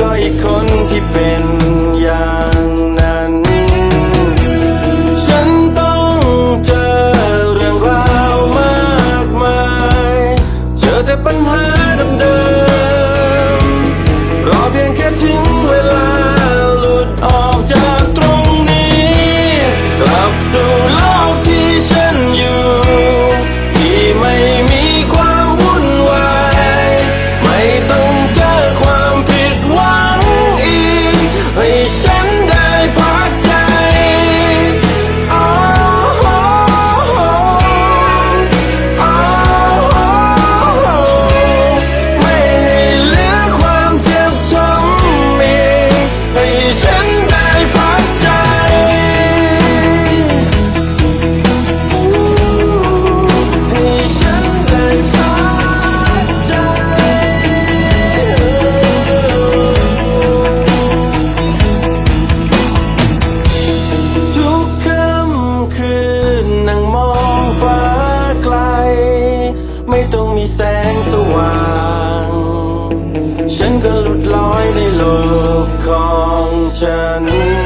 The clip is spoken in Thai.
ก็อีกคนที่เป็นอย่าง Shani